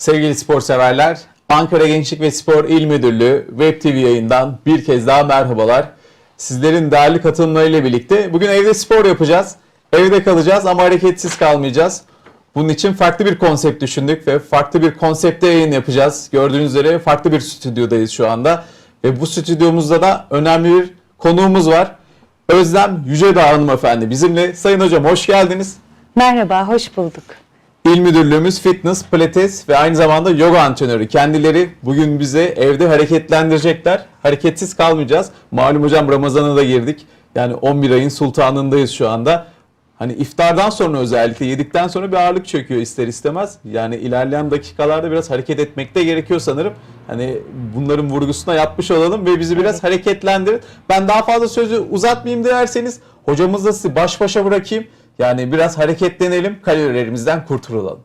Sevgili spor severler, Ankara Gençlik ve Spor İl Müdürlüğü Web TV yayından bir kez daha merhabalar. Sizlerin değerli katılımlarıyla birlikte bugün evde spor yapacağız. Evde kalacağız ama hareketsiz kalmayacağız. Bunun için farklı bir konsept düşündük ve farklı bir konsepte yayın yapacağız. Gördüğünüz üzere farklı bir stüdyodayız şu anda. Ve bu stüdyomuzda da önemli bir konuğumuz var. Özlem Yücedağ hanımefendi bizimle. Sayın hocam hoş geldiniz. Merhaba, hoş bulduk. İl Müdürlüğümüz fitness, pilates ve aynı zamanda yoga antrenörü. Kendileri bugün bize evde hareketlendirecekler. Hareketsiz kalmayacağız. Malum hocam Ramazan'a da girdik. Yani 11 ayın sultanındayız şu anda. Hani iftardan sonra özellikle yedikten sonra bir ağırlık çöküyor ister istemez. Yani ilerleyen dakikalarda biraz hareket etmek de gerekiyor sanırım. Hani bunların vurgusuna yapmış olalım ve bizi biraz Evet. hareketlendirin. Ben daha fazla sözü uzatmayayım dilerseniz hocamızla sizi baş başa bırakayım. Yani biraz hareketlenelim, kalorilerimizden kurtulalım.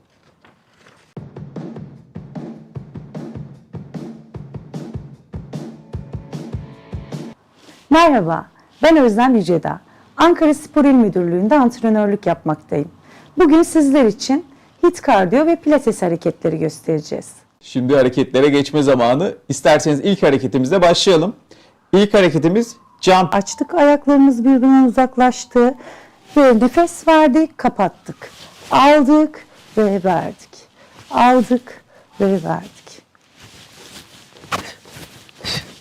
Merhaba, ben Özlem Yüceda. Ankara Spor İl Müdürlüğü'nde antrenörlük yapmaktayım. Bugün sizler için hit kardiyo ve pilates hareketleri göstereceğiz. Şimdi hareketlere geçme zamanı. İsterseniz ilk hareketimizle başlayalım. İlk hareketimiz jump. Açtık, ayaklarımız birbirinden uzaklaştı. Ve nefes verdik, kapattık. Aldık ve verdik. Aldık ve verdik.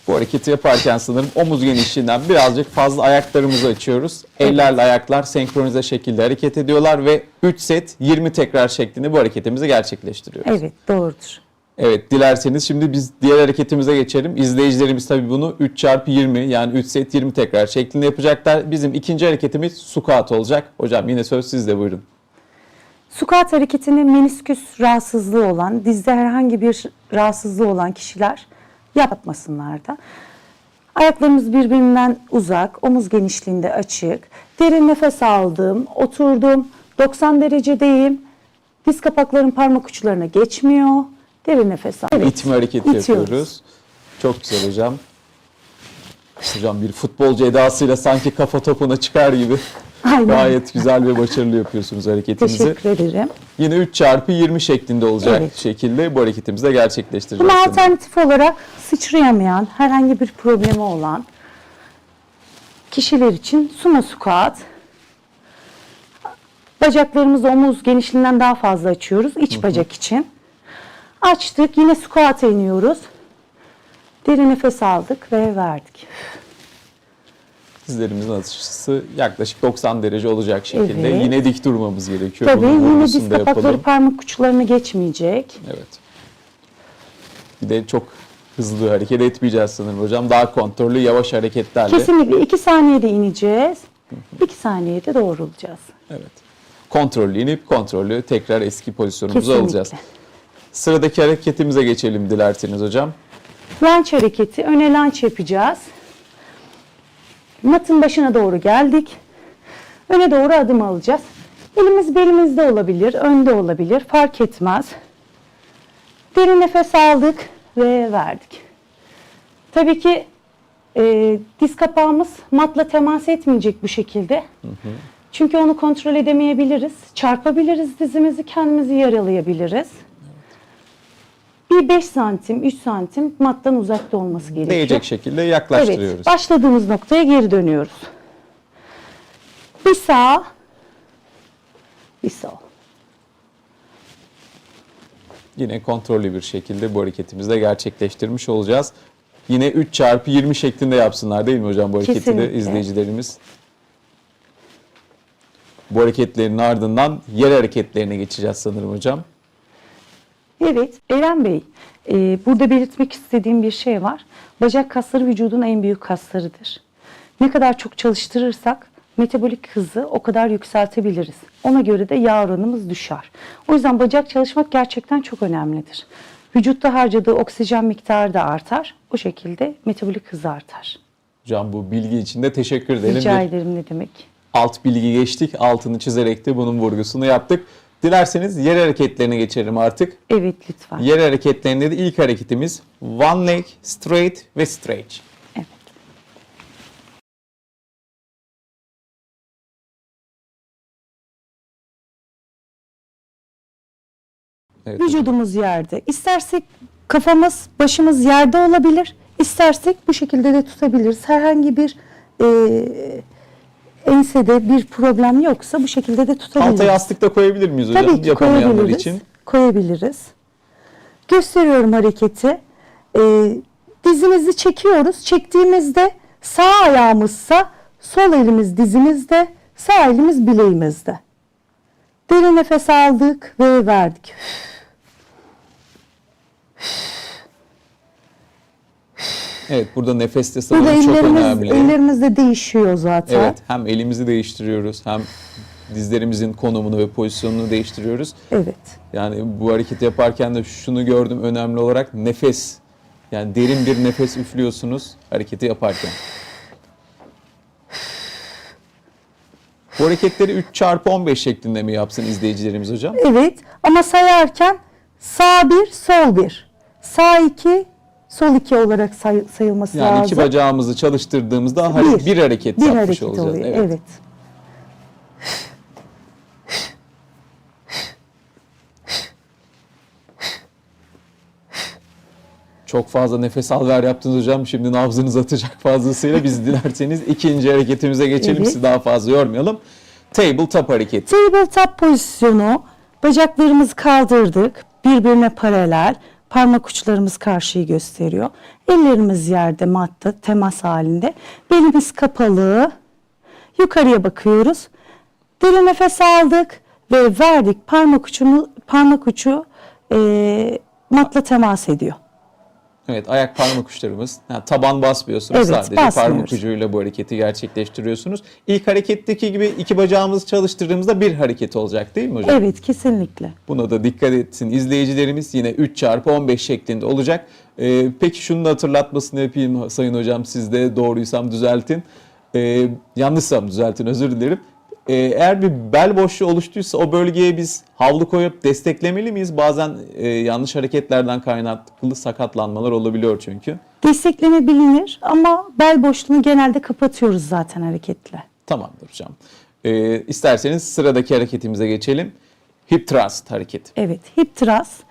Bu hareketi yaparken sanırım omuz genişliğinden birazcık fazla ayaklarımızı açıyoruz. Ellerle ayaklar senkronize şekilde hareket ediyorlar ve 3 set 20 tekrar şeklinde bu hareketimizi gerçekleştiriyoruz. Evet, doğrudur. Evet dilerseniz şimdi biz diğer hareketimize geçelim. İzleyicilerimiz tabii bunu 3 çarpı 20 yani 3 set 20 tekrar şeklinde yapacaklar. Bizim ikinci hareketimiz squat olacak. Hocam yine söz sizde buyurun. Squat hareketini menisküs rahatsızlığı olan, dizde herhangi bir rahatsızlığı olan kişiler yapmasınlar da. Ayaklarımız birbirinden uzak, omuz genişliğinde açık. Derin nefes aldım, oturdum, 90 derecedeyim. Diz kapaklarım parmak uçlarına geçmiyor. Derin nefes al. Evet, İtme hareketi itiyoruz. yapıyoruz. Çok güzel hocam. Hocam bir futbolcu edasıyla sanki kafa topuna çıkar gibi Aynen. gayet güzel ve başarılı yapıyorsunuz hareketinizi. Teşekkür ederim. Yine 3 çarpı 20 şeklinde olacak Evet. şekilde bu hareketimizi de gerçekleştireceğiz. Buna alternatif olarak sıçrayamayan, herhangi bir problemi olan kişiler için sumo squat. Bacaklarımızı omuz genişliğinden daha fazla açıyoruz iç bacak için. Açtık, yine squat'a iniyoruz. Derin nefes aldık ve verdik. Dizlerimizin açısı yaklaşık 90 derece olacak şekilde. Evet. Yine dik durmamız gerekiyor. Tabii Bunun yine diz kapakları yapalım. parmak uçlarına geçmeyecek. Evet. Bir de çok hızlı hareket etmeyeceğiz sanırım hocam. Daha kontrollü yavaş hareketlerle. Kesinlikle 2 saniyede ineceğiz. 2 saniyede doğrulacağız. Evet. Kontrollü inip kontrollü tekrar eski pozisyonumuza Kesinlikle. alacağız. Sıradaki hareketimize geçelim dilerseniz hocam. Lunge hareketi. Öne lunge yapacağız. Matın başına doğru geldik. Öne doğru adım alacağız. Elimiz belimizde olabilir, önde olabilir. Fark etmez. Derin nefes aldık ve verdik. Tabii ki e, diz kapağımız matla temas etmeyecek bu şekilde. Çünkü onu kontrol edemeyebiliriz. Çarpabiliriz dizimizi, kendimizi yaralayabiliriz. Bir 5 santim, 3 santim mattan uzakta olması gerekiyor. Değecek şekilde yaklaştırıyoruz. Evet, başladığımız noktaya geri dönüyoruz. Bir sağ, bir sol. Yine kontrollü bir şekilde bu hareketimizi de gerçekleştirmiş olacağız. Yine 3 çarpı 20 şeklinde yapsınlar değil mi hocam bu hareketi de izleyicilerimiz? Bu hareketlerin ardından yer hareketlerine geçeceğiz sanırım hocam. Evet, Eren Bey, e, burada belirtmek istediğim bir şey var. Bacak kasları vücudun en büyük kaslarıdır. Ne kadar çok çalıştırırsak metabolik hızı o kadar yükseltebiliriz. Ona göre de yağ oranımız düşer. O yüzden bacak çalışmak gerçekten çok önemlidir. Vücutta harcadığı oksijen miktarı da artar. O şekilde metabolik hızı artar. Hocam bu bilgi için de teşekkür edelim. Rica ederim ne demek. alt bilgi geçtik. Altını çizerek de bunun vurgusunu yaptık. Dilerseniz yer hareketlerine geçelim artık. Evet lütfen. Yer hareketlerinde de ilk hareketimiz one leg straight ve stretch. Evet. Evet, Vücudumuz yerde. İstersek kafamız, başımız yerde olabilir. İstersek bu şekilde de tutabiliriz. Herhangi bir e, ensede bir problem yoksa bu şekilde de tutabiliriz. Alta yastık da koyabilir miyiz hocam? Tabii ki koyabiliriz. için. Koyabiliriz. Gösteriyorum hareketi. Ee, dizimizi çekiyoruz. Çektiğimizde sağ ayağımızsa sol elimiz dizimizde, sağ elimiz bileğimizde. Derin nefes aldık ve verdik. Evet burada nefes de Burada sanırım çok ellerimiz, önemli. ellerimiz de değişiyor zaten. Evet hem elimizi değiştiriyoruz hem dizlerimizin konumunu ve pozisyonunu değiştiriyoruz. Evet. Yani bu hareketi yaparken de şunu gördüm önemli olarak nefes. Yani derin bir nefes üflüyorsunuz hareketi yaparken. Bu hareketleri 3 çarpı 15 şeklinde mi yapsın izleyicilerimiz hocam? Evet ama sayarken sağ bir, sol bir. Sağ iki, sol iki olarak say- sayılması Yani lazım. iki bacağımızı çalıştırdığımızda bir, bir hareket bir yapmış hareket olacağız. oluyor. Evet. evet. Çok fazla nefes al ver yaptınız hocam. Şimdi nabzınız atacak fazlasıyla. Biz dilerseniz ikinci hareketimize geçelim. Evet. Sizi daha fazla yormayalım. Table top hareketi. Tabletop pozisyonu bacaklarımızı kaldırdık. Birbirine paralel. Parmak uçlarımız karşıyı gösteriyor. Ellerimiz yerde matta temas halinde. Belimiz kapalı. Yukarıya bakıyoruz. Derin nefes aldık ve verdik. Parmak ucunu parmak ucu eee, matla temas ediyor. Evet ayak parmak uçlarımız. Yani taban basmıyorsunuz. Evet, Sadece parmak ucuyla bu hareketi gerçekleştiriyorsunuz. İlk hareketteki gibi iki bacağımızı çalıştırdığımızda bir hareket olacak değil mi hocam? Evet kesinlikle. Buna da dikkat etsin izleyicilerimiz. Yine 3 çarpı 15 şeklinde olacak. Ee, peki şunun hatırlatmasını yapayım sayın hocam. Siz de doğruysam düzeltin. Ee, yanlışsam düzeltin özür dilerim. Ee, eğer bir bel boşluğu oluştuysa o bölgeye biz havlu koyup desteklemeli miyiz? Bazen e, yanlış hareketlerden kaynaklı sakatlanmalar olabiliyor çünkü. Desteklenebilir ama bel boşluğunu genelde kapatıyoruz zaten hareketle. Tamamdır hocam. Ee, isterseniz sıradaki hareketimize geçelim. Hip thrust hareketi. Evet, hip thrust.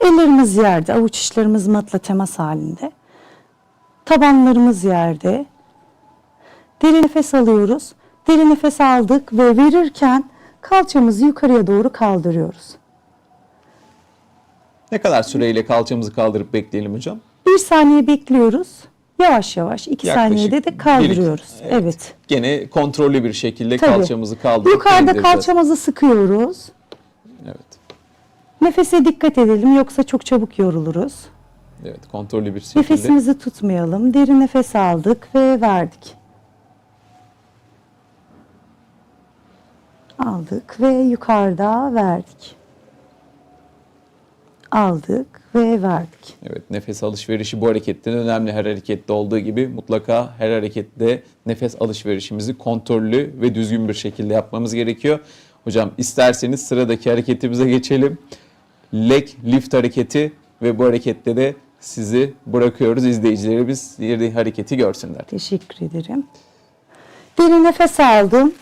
Ellerimiz yerde, avuç içlerimiz matla temas halinde. Tabanlarımız yerde. Derin nefes alıyoruz. Derin nefes aldık ve verirken kalçamızı yukarıya doğru kaldırıyoruz. Ne kadar süreyle kalçamızı kaldırıp bekleyelim hocam? Bir saniye bekliyoruz. Yavaş yavaş iki Yaklaşık saniyede de bir- kaldırıyoruz. evet. evet. Gene kontrollü bir şekilde Tabii. kalçamızı kaldırıp Yukarıda kalçamızı sıkıyoruz. Evet. Nefese dikkat edelim yoksa çok çabuk yoruluruz. Evet, kontrollü bir şekilde. Nefesimizi tutmayalım. Derin nefes aldık ve verdik. Aldık ve yukarıda verdik. Aldık ve verdik. Evet, nefes alışverişi bu hareketten önemli. Her harekette olduğu gibi mutlaka her harekette nefes alışverişimizi kontrollü ve düzgün bir şekilde yapmamız gerekiyor. Hocam isterseniz sıradaki hareketimize geçelim. Leg lift hareketi ve bu harekette de sizi bırakıyoruz. İzleyicilerimiz diğer hareketi görsünler. Teşekkür ederim. Derin nefes aldım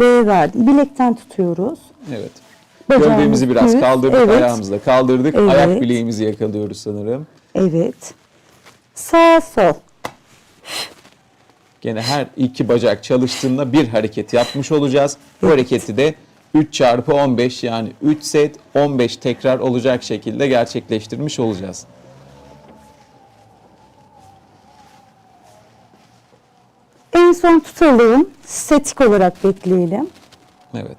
ve verdim. Bilekten tutuyoruz. Evet. Bacağımız Gövdemizi biraz düz. kaldırdık, Evet. ayağımızı da kaldırdık. Evet. Ayak bileğimizi yakalıyoruz sanırım. Evet. Sağ sol. Gene her iki bacak çalıştığında bir hareket yapmış olacağız. Bu hareketi de 3 çarpı 15 yani 3 set 15 tekrar olacak şekilde gerçekleştirmiş olacağız. En son tutalım. Statik olarak bekleyelim. Evet.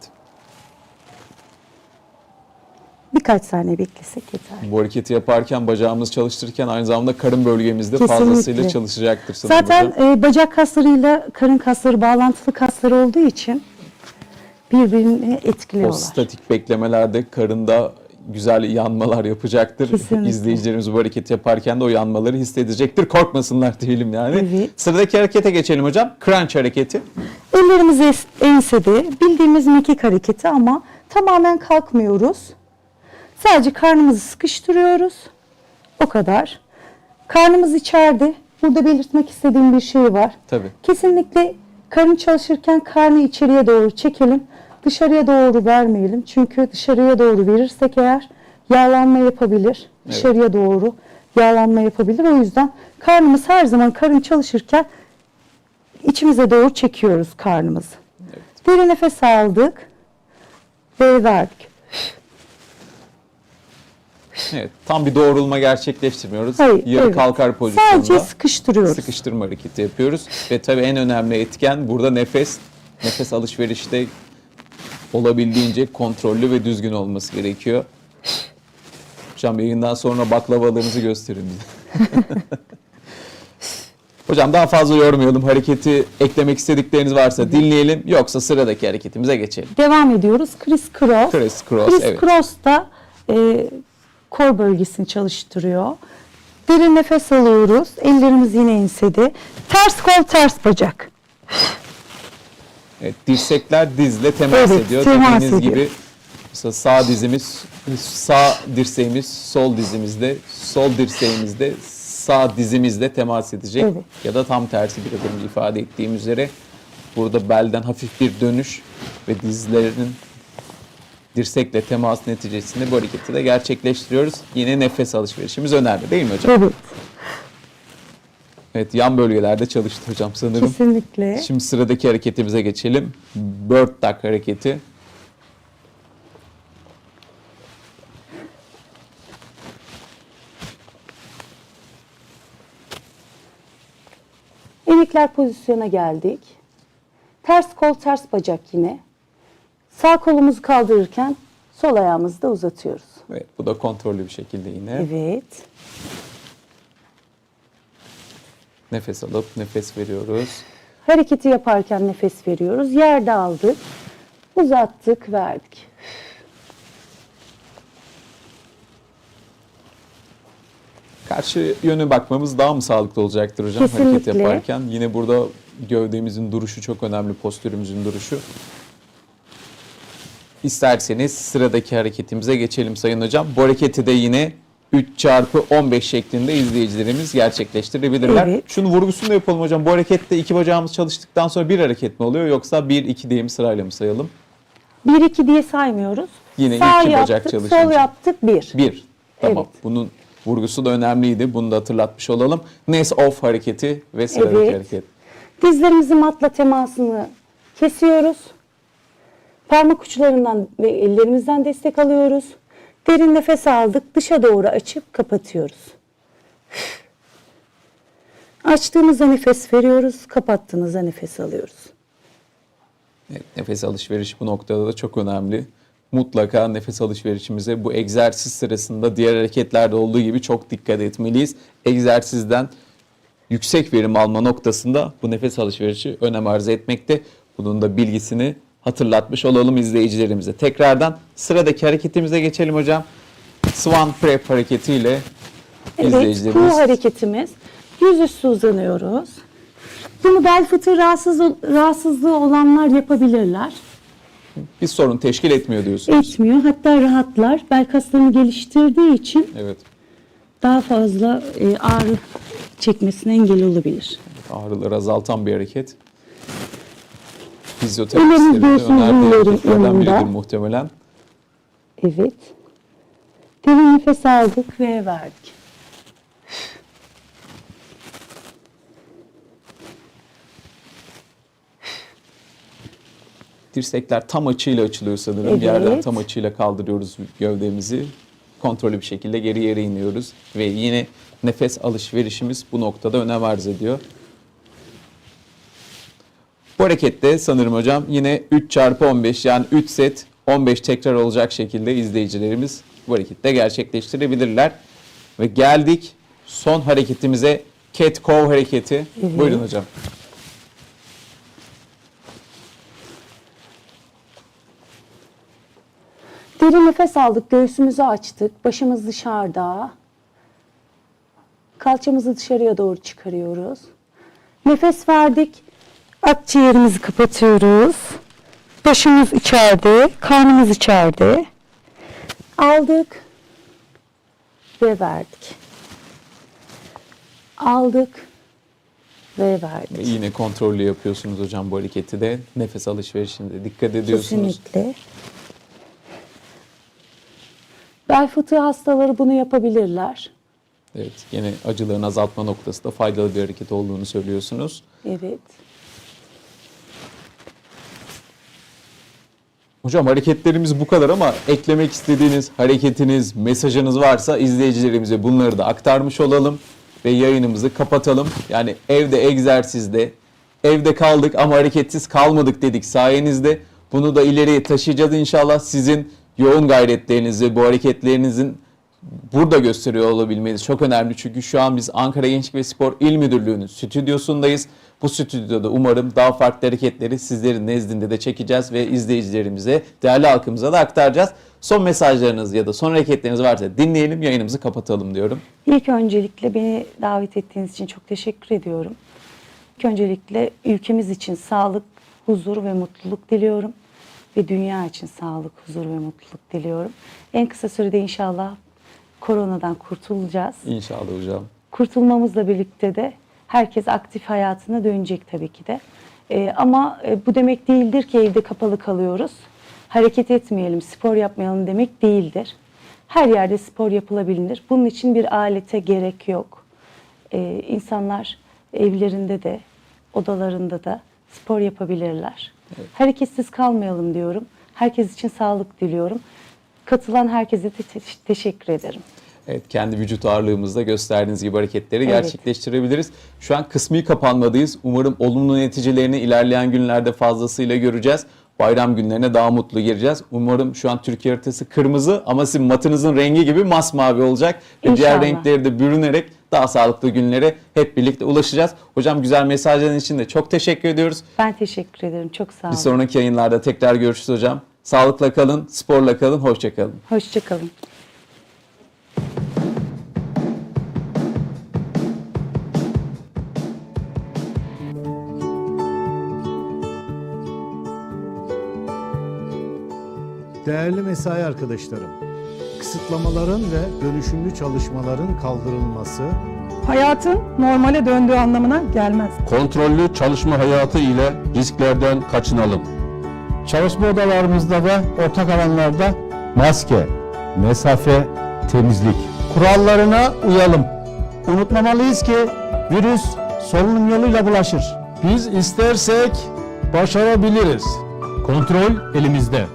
Birkaç saniye beklesek yeter. Bu hareketi yaparken bacağımız çalıştırırken aynı zamanda karın bölgemizde Kesinlikle. fazlasıyla çalışacaktır sanırım Zaten hocam. e, bacak kaslarıyla karın kasları bağlantılı kaslar olduğu için birbirini O etkiliyorlar. statik beklemelerde karında güzel yanmalar yapacaktır. Kesinlikle. İzleyicilerimiz bu hareketi yaparken de o yanmaları hissedecektir. Korkmasınlar diyelim yani. Evet. Sıradaki harekete geçelim hocam. Crunch hareketi. Ellerimiz es- ensede bildiğimiz mekik hareketi ama tamamen kalkmıyoruz. Sadece karnımızı sıkıştırıyoruz. O kadar. Karnımız içeride. Burada belirtmek istediğim bir şey var. Tabii. Kesinlikle karın çalışırken karnı içeriye doğru çekelim. Dışarıya doğru vermeyelim. Çünkü dışarıya doğru verirsek eğer yağlanma yapabilir. Dışarıya doğru yağlanma yapabilir. O yüzden karnımız her zaman karın çalışırken içimize doğru çekiyoruz karnımızı. Derin nefes aldık ve verdik. Evet, tam bir doğrulma gerçekleştirmiyoruz. Hayır, Yarı evet. kalkar pozisyonda Sadece sıkıştırıyoruz. sıkıştırma hareketi yapıyoruz. Ve tabii en önemli etken burada nefes. Nefes alışverişte olabildiğince kontrollü ve düzgün olması gerekiyor. Hocam yayından sonra baklavalarınızı gösterin bize. Hocam daha fazla yormayalım. Hareketi eklemek istedikleriniz varsa dinleyelim. Yoksa sıradaki hareketimize geçelim. Devam ediyoruz. Criss cross. Criss cross, Criss evet. cross da e, kor bölgesini çalıştırıyor. Derin nefes alıyoruz. Ellerimiz yine ensede. Ters kol, ters bacak. Evet, dirsekler dizle temas Evet, ediyor. temas Dediğiniz ediyor. gibi mesela sağ dizimiz, sağ dirseğimiz sol dizimizde, sol dirseğimizde, sağ dizimizde temas edecek. Evet. Ya da tam tersi bir adım ifade ettiğim üzere burada belden hafif bir dönüş ve dizlerin dirsekle temas neticesinde bu hareketi de gerçekleştiriyoruz. Yine nefes alışverişimiz önemli değil mi hocam? Evet, Evet yan bölgelerde çalıştı hocam sanırım. kesinlikle. Şimdi sıradaki hareketimize geçelim. Bird duck hareketi. Enikler pozisyona geldik. Ters kol, ters bacak yine. Sağ kolumuzu kaldırırken sol ayağımızı da uzatıyoruz. Evet, bu da kontrollü bir şekilde yine. Evet. Nefes alıp nefes veriyoruz. Hareketi yaparken nefes veriyoruz. Yerde aldık. Uzattık, verdik. Karşı yöne bakmamız daha mı sağlıklı olacaktır hocam hareket Kesinlikle. yaparken? Yine burada gövdemizin duruşu çok önemli, postürümüzün duruşu. İsterseniz sıradaki hareketimize geçelim Sayın Hocam. Bu hareketi de yine 3 çarpı 15 şeklinde izleyicilerimiz gerçekleştirebilirler. Evet. Şunu vurgusunu da yapalım hocam. Bu harekette iki bacağımız çalıştıktan sonra bir hareket mi oluyor yoksa 1-2 diye mi sırayla mı sayalım? 1-2 diye saymıyoruz. Yine Sağ iki bacak yaptık, çalışınca. sol yaptık, 1. Bir. Tamam. Evet. Bunun vurgusu da önemliydi. Bunu da hatırlatmış olalım. Neyse off hareketi ve sıradaki Evet. hareket. Dizlerimizin matla temasını kesiyoruz. Parmak uçlarından ve ellerimizden destek alıyoruz. Derin nefes aldık. Dışa doğru açıp kapatıyoruz. Açtığımızda nefes veriyoruz. Kapattığımızda nefes alıyoruz. Evet, nefes alışverişi bu noktada da çok önemli. Mutlaka nefes alışverişimize bu egzersiz sırasında diğer hareketlerde olduğu gibi çok dikkat etmeliyiz. Egzersizden yüksek verim alma noktasında bu nefes alışverişi önem arz etmekte. Bunun da bilgisini hatırlatmış olalım izleyicilerimize. Tekrardan sıradaki hareketimize geçelim hocam. Swan Prep hareketiyle Evet, izleyicilerimiz bu hareketimiz. Yüzüstü uzanıyoruz. Bunu bel fıtığı rahatsız, rahatsızlığı olanlar yapabilirler. bir sorun teşkil etmiyor diyorsunuz. Etmiyor. Hatta rahatlar. Bel kaslarını geliştirdiği için Evet. daha fazla e, ağrı çekmesine engel olabilir. Ağrıları azaltan bir hareket. Fizyoterapistlerin önerdiği hareketlerden biridir muhtemelen. Evet. Derin nefes aldık ve verdik. Dirsekler tam açıyla açılıyor sanırım. Evet. Yerden tam açıyla kaldırıyoruz gövdemizi. Kontrollü bir şekilde geri yere iniyoruz. Ve yine nefes alışverişimiz bu noktada önem arz ediyor. Bu harekette sanırım hocam yine 3 çarpı 15 yani 3 set 15 tekrar olacak şekilde izleyicilerimiz bu harekette gerçekleştirebilirler. Ve geldik son hareketimize cat cow hareketi. Evet. Buyurun hocam. Derin nefes aldık. Göğsümüzü açtık. Başımız dışarıda. Kalçamızı dışarıya doğru çıkarıyoruz. Nefes verdik. Akciğerimizi kapatıyoruz. Başımız içeride. Karnımız içeride. Aldık. Ve verdik. Aldık. Ve verdik. Ve yine kontrollü yapıyorsunuz hocam bu hareketi de. Nefes alışverişinde dikkat ediyorsunuz. Kesinlikle. Bel fıtığı hastaları bunu yapabilirler. Evet, yine acılarını azaltma noktasında faydalı bir hareket olduğunu söylüyorsunuz. Evet. Hocam hareketlerimiz bu kadar ama eklemek istediğiniz hareketiniz, mesajınız varsa izleyicilerimize bunları da aktarmış olalım ve yayınımızı kapatalım. Yani evde egzersizde, evde kaldık ama hareketsiz kalmadık dedik sayenizde. Bunu da ileriye taşıyacağız inşallah. Sizin yoğun gayretlerinizi, bu hareketlerinizin burada gösteriyor olabilmeniz çok önemli. Çünkü şu an biz Ankara Gençlik ve Spor İl Müdürlüğü'nün stüdyosundayız. Bu stüdyoda umarım daha farklı hareketleri sizlerin nezdinde de çekeceğiz ve izleyicilerimize, değerli halkımıza da aktaracağız. Son mesajlarınız ya da son hareketleriniz varsa dinleyelim, yayınımızı kapatalım diyorum. İlk öncelikle beni davet ettiğiniz için çok teşekkür ediyorum. İlk öncelikle ülkemiz için sağlık, huzur ve mutluluk diliyorum. Ve dünya için sağlık, huzur ve mutluluk diliyorum. En kısa sürede inşallah koronadan kurtulacağız. İnşallah hocam. Kurtulmamızla birlikte de herkes aktif hayatına dönecek tabii ki de. Ee, ama e, bu demek değildir ki evde kapalı kalıyoruz. Hareket etmeyelim, spor yapmayalım demek değildir. Her yerde spor yapılabilir. Bunun için bir alete gerek yok. Ee, insanlar evlerinde de, odalarında da spor yapabilirler. Hareketsiz kalmayalım diyorum. Herkes için sağlık diliyorum. Katılan herkese de te- teşekkür ederim. Evet, kendi vücut ağırlığımızda gösterdiğiniz gibi hareketleri Evet. gerçekleştirebiliriz. Şu an kısmi kapanmadayız. Umarım olumlu neticelerini ilerleyen günlerde fazlasıyla göreceğiz. Bayram günlerine daha mutlu gireceğiz. Umarım şu an Türkiye haritası kırmızı ama sizin matınızın rengi gibi masmavi olacak. Ve diğer İnşallah. renkleri de bürünerek daha sağlıklı günlere hep birlikte ulaşacağız. Hocam güzel mesajların için de çok teşekkür ediyoruz. Ben teşekkür ederim. Çok sağ Bir olun. sonraki yayınlarda tekrar görüşürüz hocam. Sağlıkla kalın, sporla kalın, hoşça kalın. Hoşçakalın. Değerli mesai arkadaşlarım, kısıtlamaların ve dönüşümlü çalışmaların kaldırılması, hayatın normale döndüğü anlamına gelmez. Kontrollü çalışma hayatı ile risklerden kaçınalım. Çalışma odalarımızda ve ortak alanlarda maske, mesafe, temizlik kurallarına uyalım. Unutmamalıyız ki virüs solunum yoluyla bulaşır. Biz istersek başarabiliriz. Kontrol elimizde.